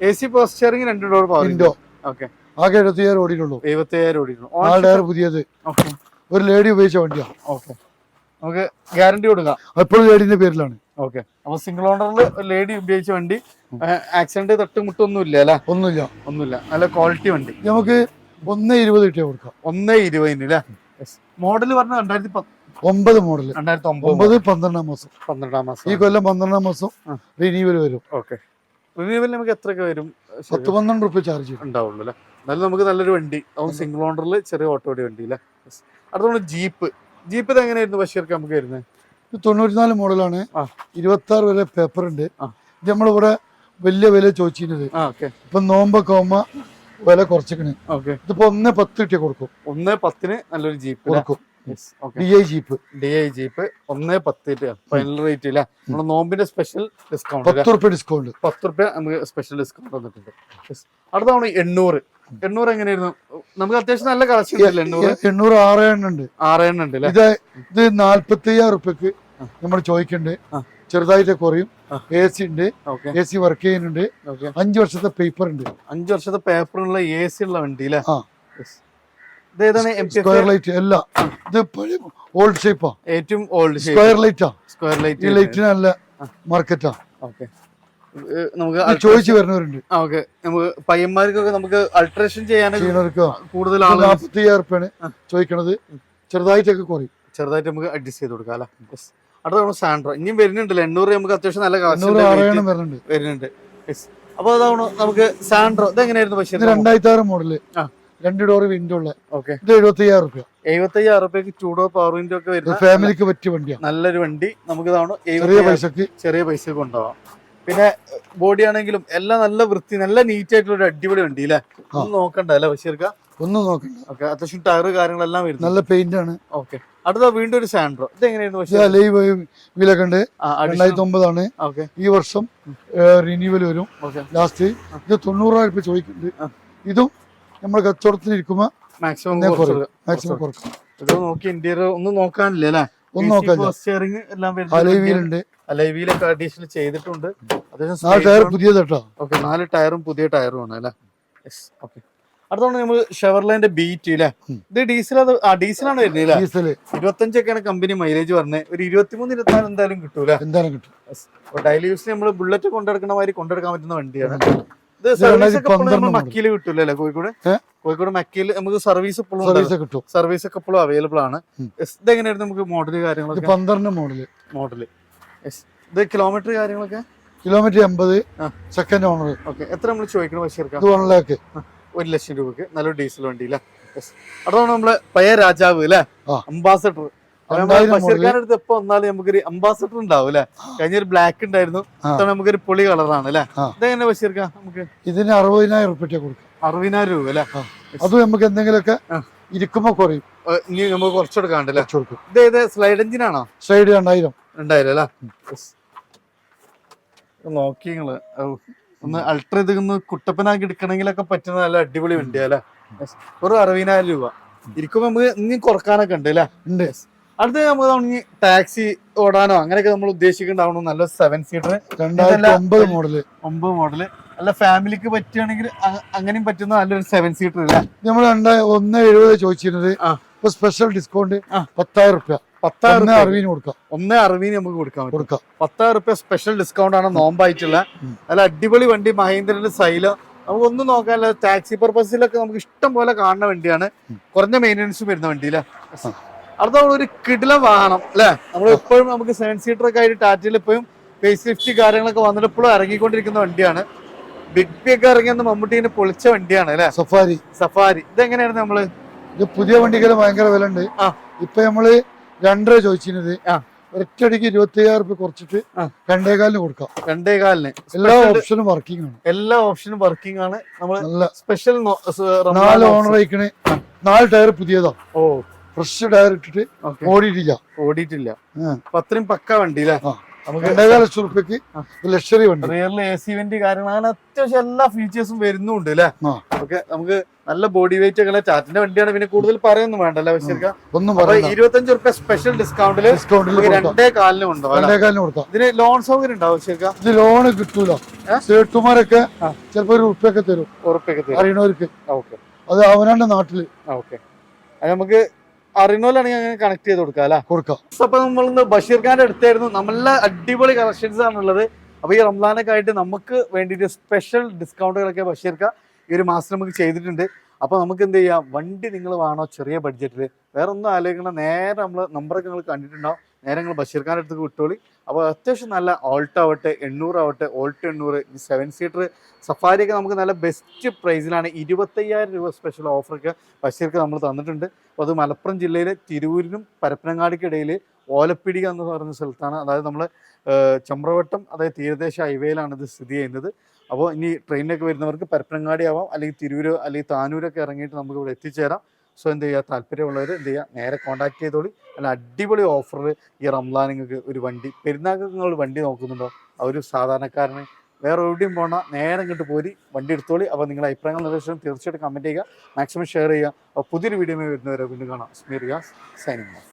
എ സി പോസ്റ്ററിംഗ് രണ്ട് ഡോർ പവർ ഇൻഡോ ഓക്കെ ആകെ എഴുപത്തിയായിരം ഓടിയിട്ടുള്ളൂ. എഴുപത്തിയായിരം ഓടിക്കുന്നു നാല് ടയർ പുതിയത്. ഒരു ലേഡി ഉപയോഗിച്ച വണ്ടിയാ. ഓക്കെ നമുക്ക് ഗ്യാരണ്ടി കൊടുക്കാം. എപ്പോഴും ലേഡിന്റെ പേരിലാണ്. ഓക്കെ അപ്പൊ സിംഗിൾ ഓണറിൽ ലേഡി ഉപയോഗിച്ച വണ്ടി. ആക്സിഡന്റ് തട്ടുമുട്ടൊന്നും ഇല്ല അല്ലെ? ഒന്നുമില്ല. ഒന്നുമില്ല. നല്ല ക്വാളിറ്റി വണ്ടി. നമുക്ക് ഒന്നേ ഇരുപത് കിട്ടിയാ കൊടുക്കാം. ഒന്നേ ഇരുപതിന് അല്ലേ മോഡൽ പറഞ്ഞ രണ്ടായിരത്തി ഒമ്പത് മോഡൽ രണ്ടായിരത്തി ഒമ്പത് പന്ത്രണ്ടാം മാസം. പന്ത്രണ്ടാം മാസം. ഈ കൊല്ലം പന്ത്രണ്ടാം മാസം. റിന്യൂവൽ വരും. ഓക്കെ റിന്യൂവൽ നമുക്ക് എത്രയൊക്കെ വരും? പത്ത് പന്ത്രണ്ട് റുപ്യ ചാർജ് ഉണ്ടാവുള്ളൂ അല്ലേ? എന്നാലും നമുക്ക് നല്ലൊരു വണ്ടി. അതും സിംഗിൾ ഓണറിൽ ചെറിയ ഓട്ടോടി വണ്ടി അല്ലേ? അടുത്തോണ്ട് ജീപ്പ് ജീപ്പ് ഇത് എങ്ങനെയായിരുന്നു? ബഷീർക്ക് നമുക്ക് വരുന്നത്? ഇത് തൊണ്ണൂറ്റിനാല് മോഡലാണ്. ഇരുപത്തി ആറ് വരെ പേപ്പർ ഉണ്ട്. ഇത് നമ്മളിവിടെ വലിയ വില ചോദിച്ചിരുന്നത്. ഇപ്പൊ നോമ്പൊക്കെ ആവുമ്പോ വില കുറച്ചിക്കണ് ഇതിപ്പോ ഒന്ന് പത്ത് കിട്ടിയ കൊടുക്കും. ഒന്ന് പത്തിന് നല്ലൊരു ജീപ്പ് കൊടുക്കും. D I jeep D I jeep ഒന്ന് പത്ത് ഫൈനൽ റേറ്റ് ഇല്ല നമ്മുടെ നോമ്പിന്റെ സ്പെഷ്യൽ ഡിസ്കൗണ്ട് പത്ത് റുപ്യ ഡിസ്കൗണ്ട് പത്ത് റുപ്യ നമുക്ക് സ്പെഷ്യൽ ഡിസ്കൗണ്ട് തന്നിട്ടുണ്ട്. അടുത്ത തവണ എണ്ണൂറ്. എണ്ണൂറ് എങ്ങനെയായിരുന്നു? നമുക്ക് അത്യാവശ്യം നല്ല കളക്ഷൻ എണ്ണൂറ്? എണ്ണൂറ് ആറ് എണ്ണം ഉണ്ട്. ആറെണ്ണം ഉണ്ട് അല്ലേ ഇത് ഇത് നാല്പത്തി അയ്യായിരം റുപ്യക്ക് നമ്മൾ ചോദിക്കണ്ട്. ആ. ചെറുതായിട്ട് കുറയും. എ സി ഉണ്ട്. എ സി വർക്ക് ചെയ്യുന്നുണ്ട്. അഞ്ചു വർഷത്തെ പേപ്പർ ഉണ്ട്. അഞ്ചു വർഷത്തെ പേപ്പറുള്ള എ സി ഉള്ള വണ്ടി അല്ലേ? സ്ക്വയർ ലൈറ്റ് അല്ല. ഇത് ഓൾഡ് ഷേപ്പാ ഏറ്റവും ഓൾഡ് സ്ക്വയർ ലൈറ്റാ സ്ക്വയർ ഈ ലൈറ്റ് ലൈറ്റിന് നല്ല മാർക്കറ്റാ ഓക്കെ നമുക്ക് ചോദിച്ചു വരുന്നവരുണ്ട്. ഓക്കെ നമുക്ക് പയ്യന്മാർക്കൊക്കെ നമുക്ക് അൾട്രേഷൻ ചെയ്യാനൊക്കെ ചെയ്യണവർക്ക് കൂടുതൽ ആളുകൾ നാൽപ്പത്തി അയ്യായിരം ചോദിക്കണത്. ചെറുതായിട്ടൊക്കെ കുറയും. ചെറുതായിട്ട് നമുക്ക് അഡ്ജസ്റ്റ് ചെയ്ത് കൊടുക്കാം അല്ലേ. അടുത്ത നമ്മൾ സാൻഡ്രോ. ഇനിയും വരുന്നുണ്ടല്ലോ. എണ്ണൂറ് നമുക്ക് അത്യാവശ്യം നല്ല കാശ് വരുന്നുണ്ട്. അപ്പൊ അതാണ് നമുക്ക് സാൻഡ്രോ. ഇത് എങ്ങനെയായിരുന്നു പക്ഷേ രണ്ടായിരത്തി ആറ് മോഡൽ. രണ്ട് ഡോർ വിൻഡോ ഉള്ള. ഓക്കെ. ഇത് എഴുപത്തി അയ്യായിരം റുപ്യ എഴുപത്തി അയ്യായിരം റുപ്യക്ക് ചൂടോ പവർ വിൻഡോ ഒക്കെ വരുന്നത് വരുന്ന ഫാമിലിക്ക് പറ്റിയ വണ്ടിയാ. നല്ലൊരു വണ്ടി. നമുക്ക് ഇതാണ് ചെറിയ പൈസക്ക്. ചെറിയ പൈസ കൊണ്ടുപോകാം പിന്നെ ബോഡി ആണെങ്കിലും എല്ലാം നല്ല വൃത്തി നല്ല നീറ്റ് ആയിട്ടുള്ള ഒരു അടിപൊളി വണ്ടി അല്ലേ? ഒന്നും നോക്കണ്ട അല്ലേ ബഷീർക്ക ഒന്നും നോക്കണ്ട. ഓക്കെ. അത്യാവശ്യം ടയർ കാര്യങ്ങളെല്ലാം വരുന്നു നല്ല പെയിന്റ് ആണ്. ഓക്കെ. അടുത്ത വീണ്ടും ഒരു സാൻഡ്രോ. ഇതെങ്ങനെയായിരുന്നു വില കണ്ട് ബഷീർ അലൈവ് വീലൊക്കെ ഉണ്ട്. രണ്ടായിരത്തി ഒമ്പതാണ് ഈ വർഷം റിന്യൂവൽ വരും. ലാസ്റ്റ് ഇത് തൊണ്ണൂറായിരം രൂപ ചോദിക്കുന്നുണ്ട്. ഇതും നമ്മൾ കച്ചവടത്തിന് ഇരിക്കുമ്പോ മാക്സിമം മാക്സിമം കുറക്കും. ഇത് നോക്കി ഇന്റീരിയർ ഒന്നും നോക്കാനില്ല അല്ലേ? ഒന്നും നോക്കാനില്ല. സ്റ്റിയറിംഗ് എല്ലാം അലൈവ് വീലുണ്ട് അലൈവിയിലൊക്കെ അഡീഷണൽ ചെയ്തിട്ടുണ്ട്. അത്യാവശ്യം ടയർ പുതിയതട്ടോ. ഓക്കെ നാല് ടയറും പുതിയ ടയറും ആണ് അല്ലേ? യെസ് ഓക്കെ അടുത്തോണ്ട് നമ്മൾ ഷെവർലൈന്റെ ബീറ്റ് അല്ലേ ഇത് ഡീസൽ അത് ആ ഡീസലാണ് വരുന്നത് ഡീസൽ. ഇരുപത്തഞ്ചൊക്കെയാണ് കമ്പനി മൈലേജ് പറഞ്ഞത്. ഒരു ഇരുപത്തിമൂന്ന് ഇരുപത്തിനാല് എന്തായാലും കിട്ടൂല എന്തായാലും കിട്ടും. ഡെയിലി യൂസിന് നമ്മൾ ബുള്ളറ്റ് കൊണ്ടെടുക്കണ മാതിരി കൊണ്ടെടുക്കാൻ പറ്റുന്ന വണ്ടിയാണ്. ഇത് സർവീസ് ഒക്കെ. മക്കിയിൽ കിട്ടൂല അല്ലേ കോഴിക്കോട്? കോഴിക്കോട് മക്കിയിൽ നമുക്ക് സർവീസ് ഇപ്പോഴും സർവീസ് കിട്ടും. സർവീസ് ഒക്കെ ഇപ്പോഴും അവൈലബിൾ ആണ്. ഇത് എങ്ങനെയായിരുന്നു ഇതെങ്ങനെയായിരുന്നു നമുക്ക് മോഡൽ കാര്യങ്ങളൊക്കെ? പന്ത്രണ്ട് മോഡൽ മോഡൽ ഇത് കിലോമീറ്റർ കാര്യങ്ങളൊക്കെ? കിലോമീറ്റർ എൺപത്. സെക്കൻഡ് ഓണർ ഓക്കെ എത്ര നമ്മൾ ചോദിക്കണം പക്ഷേ വൺ ലാക്ക് ഒരു ലക്ഷം രൂപക്ക് നല്ലൊരു ഡീസൽ വണ്ടി അല്ലേ അതാണ് നമ്മളെ പഴയ രാജാവ് അല്ലേ. അംബാസഡർ ബഷീർഖാനടുത്ത് എപ്പൊ വന്നാലും നമുക്കൊരു അംബാസഡർ ഉണ്ടാവും കഴിഞ്ഞ ഒരു ബ്ലാക്ക് ഉണ്ടായിരുന്നു. ഇത്തവണ നമുക്കൊരു പൊളി കളറാണ് അല്ലെ. ഇതെങ്ങനെ ബഷീർക്ക നമുക്ക്? ഇതിന് അറുപതിനായിരം റുപ്യ കൊടുക്കും. അറുപതിനായിരം രൂപ അല്ലെ അത് നമുക്ക് എന്തെങ്കിലുമൊക്കെ. ഇരിക്കുമ്പോ കുറയും. ഇനി നമുക്ക് കുറച്ചുകൊടുക്കാണ്ടല്ലേ സ്ലൈഡ് എഞ്ചിൻ ആണോ? സ്ലൈഡ് രണ്ടായിരം. രണ്ടായിരം അല്ലേ നോക്കി നിങ്ങൾ. ഒന്ന് അൾട്ര ഇതൊന്ന് കുട്ടപ്പനാക്കി എടുക്കണമെങ്കിലൊക്കെ പറ്റുന്ന നല്ല അടിപൊളി വണ്ടി അല്ലേ. ഒരു അറുപതിനായിരം രൂപ. ഇരിക്കുമ്പോ നമുക്ക് ഇനി കുറക്കാനൊക്കെ ഉണ്ട് അല്ലേ? ഉണ്ട്. അടുത്ത നമുക്ക് തുടങ്ങി ടാക്സി ഓടാനോ അങ്ങനെയൊക്കെ നമ്മൾ ഉദ്ദേശിക്കുന്നുണ്ടാവണം. നല്ല സെവൻ സീറ്റർ രണ്ടായിരത്തി ഒമ്പത് മോഡൽ ഒമ്പത് മോഡൽ അല്ല ഫാമിലിക്ക് പറ്റുകയാണെങ്കിൽ അങ്ങനെയും പറ്റുന്ന നല്ലൊരു സെവൻ സീറ്റർ ഇല്ല നമ്മൾ രണ്ടായി ഒന്ന് എഴുപത് ചോദിച്ചിരുന്നത്. ഇപ്പൊ സ്പെഷ്യൽ ഡിസ്കൗണ്ട്. പത്തായിരം റുപ്യ. പത്തായിരം ഒന്ന് അറുപതിന് കൊടുക്കാം. ഒന്ന് അറുപതിന് നമുക്ക് കൊടുക്കാൻ പറ്റും. കൊടുക്കാം. പത്തായിരം റുപ്യ സ്പെഷ്യൽ ഡിസ്കൗണ്ട് ആണ് നോമ്പായിട്ടുള്ള. അല്ല നല്ല അടിപൊളി വണ്ടി മഹേന്ദ്രന്റെ സൈലോ നമുക്ക് ഒന്നും നോക്കാനല്ല ടാക്സി പർപ്പസിലൊക്കെ നമുക്ക് ഇഷ്ടം പോലെ കാണുന്ന വണ്ടിയാണ്. കുറഞ്ഞ മെയിന്റനൻസ് വരുന്ന വണ്ടി അല്ലേ. അടുത്ത ഒരു കിടില വാഹനം അല്ലെ? നമ്മൾ എപ്പോഴും നമുക്ക് സെവൻ സീറ്റർ ഒക്കെ ആയിട്ട് ടാറ്റയിൽ ഇപ്പോഴും ഫേസ് ലിഫ്റ്റ് കാര്യങ്ങളൊക്കെ വന്നിട്ട് ഇപ്പോഴും ഇറങ്ങിക്കൊണ്ടിരിക്കുന്ന വണ്ടിയാണ്. ബിഗ് ബി ഒക്കെ ഇറങ്ങിയെന്ന് മമ്മൂട്ടീനെ പൊളിച്ച വണ്ടിയാണ് അല്ലെ? സഫാരി. സഫാരി. ഇതെങ്ങനെയായിരുന്നു നമ്മൾ? ഇത് പുതിയ വണ്ടികൾ ഭയങ്കര വില ഉണ്ട്. ഇപ്പൊ നമ്മൾ രണ്ടര ചോദിച്ചിരുന്നത്. ഒറ്റയടിക്ക് ഇരുപത്തി അയ്യായിരം റുപ്യ കുറച്ചിട്ട്. രണ്ടേകാലിന് കൊടുക്കാം. രണ്ടേ കാലിന് എല്ലാ ഓപ്ഷനും വർക്കിംഗ് ആണ്. എല്ലാ ഓപ്ഷനും വർക്കിംഗ് ആണ്. നമ്മൾ സ്പെഷ്യൽ നാല് ഓണർ അയക്കണേ നാല് ടയർ പുതിയതാ. ഓ. ഫ്രഷ് ടയർ ഇട്ടിട്ട് ഓടിയിട്ടില്ല. ഓടിയിട്ടില്ല. അത്രയും പക്ക വണ്ടി അല്ലേ. നമുക്ക് രണ്ടേകാല ലക്ഷം റുപ്യക്ക് ലക്ഷറി വണ്ടി. റിയറിൽ എ സി വെന്റ് കാര്യങ്ങൾ അങ്ങനെ അത്യാവശ്യം എല്ലാ ഫീച്ചേഴ്സും വരുന്നുണ്ട് അല്ലേ? ഓക്കെ നമുക്ക് നല്ല ബോഡി വെയിറ്റ് ഒക്കെ ചാറ്റിന്റെ ടാറ്റിന്റെ വണ്ടിയാണ് പിന്നെ കൂടുതൽ പറയൊന്നും വേണ്ടല്ലേ ബഷീർക്ക ഒന്നും പറയണ്ട. ഇരുപത്തഞ്ച് റുപ്യ സ്പെഷ്യൽ ഡിസ്കൗണ്ടിൽ രണ്ടേ കാലിനും ഉണ്ടോ അല്ലേ? കൊടുക്കാം. ഇതിന് ലോൺ സൗകര്യം ഉണ്ടാവും ബഷീർക്ക ഇത് ലോണ് കിട്ടൂല. ചേട്ടുമാരൊക്കെ സേട്ടുമാരൊക്കെ ചിലപ്പോ ഒരു ഉറുപ്പ്യൊക്കെ തരും. ഉറപ്പൊക്കെ തരും. അറിയണവർക്ക്. ഓക്കെ. അത് അവനാണ്ട് നാട്ടിൽ. ഓക്കെ. അത് നമുക്ക് അറിയുന്നോലാണെങ്കിൽ അങ്ങനെ കണക്ട് ചെയ്ത് കൊടുക്കാം അല്ലെ? കൊടുക്കാം. അപ്പൊ നമ്മളിന്ന് ബഷീർ ഖാന്റെ അടുത്തായിരുന്നു. നല്ല അടിപൊളി കളക്ഷൻസ് ആണുള്ളത്. അപ്പൊ ഈ റംസാനൊക്കെ ആയിട്ട് നമുക്ക് വേണ്ടിയിട്ട് സ്പെഷ്യൽ ഡിസ്കൗണ്ടുകളൊക്കെ ബഷീർ ഖാ ഈ ഒരു മാസം നമുക്ക് ചെയ്തിട്ടുണ്ട്. അപ്പൊ നമുക്ക് എന്ത് ചെയ്യാം? വണ്ടി നിങ്ങൾ വേണോ? ചെറിയ ബഡ്ജറ്റിൽ വേറെ ഒന്നും ആലോചിക്കണം നേരെ നമ്മൾ നമ്പറൊക്കെ നിങ്ങൾ കണ്ടിട്ടുണ്ടാവും. നേരെ നിങ്ങൾ ബഷീർ ഖാന്റെ അടുത്ത് വിട്ടോളി. അപ്പോൾ അത്യാവശ്യം നല്ല ഓൾട്ട് ആവട്ടെ എണ്ണൂറ് ആവട്ടെ ഓൾട്ട് എണ്ണൂറ് സെവൻ സീറ്റർ സഫാരിയൊക്കെ നമുക്ക് നല്ല ബെസ്റ്റ് പ്രൈസിലാണ് ഇരുപത്തയ്യായിരം രൂപ സ്പെഷ്യൽ ഓഫറൊക്കെ ബഷീർക്ക് നമ്മൾ തന്നിട്ടുണ്ട്. അപ്പോൾ അത് മലപ്പുറം ജില്ലയിലെ തിരൂരിനും പരപ്പനങ്ങാടിക്കിടയിൽ ഓലപ്പിടിക എന്ന് പറയുന്ന സ്ഥലത്താണ്. അതായത് നമ്മൾ ചമ്രവട്ടം അതായത് തീരദേശ ഹൈവേയിലാണ് ഇത് സ്ഥിതി ചെയ്യുന്നത്. അപ്പോൾ ഇനി ട്രെയിനിലൊക്കെ വരുന്നവർക്ക് പരപ്പനങ്ങാടി ആവാം അല്ലെങ്കിൽ തിരൂര് അല്ലെങ്കിൽ താനൂരൊക്കെ ഇറങ്ങിയിട്ട് നമുക്ക് ഇവിടെ എത്തിച്ചേരാം. സോ എന്ത് ചെയ്യുക താല്പര്യമുള്ളവർ എന്ത് ചെയ്യുക നേരെ കോൺടാക്ട് ചെയ്തോളി. അല്ല അടിപൊളി ഓഫറിൽ ഈ റംലാൻ നിങ്ങൾക്ക് ഒരു വണ്ടി. പെരുന്നാൾക്ക് നിങ്ങൾ വണ്ടി നോക്കുന്നുണ്ടോ? ഒരു സാധാരണക്കാരന്. വേറെ എവിടെയും പോകണം നേരെ ഇങ്ങോട്ട് പോരി. വണ്ടി എടുത്തോളി. അപ്പോൾ നിങ്ങളുടെ അഭിപ്രായങ്ങൾ നിർദ്ദേശം തീർച്ചയായിട്ടും കമന്റ് ചെയ്യുക. മാക്സിമം ഷെയർ ചെയ്യുക. അപ്പോൾ പുതിയൊരു വീഡിയോ വരുന്നവരെ വീണ്ടും കാണാം. സ്മീർ ഗ്യാസ് സൈനിങ്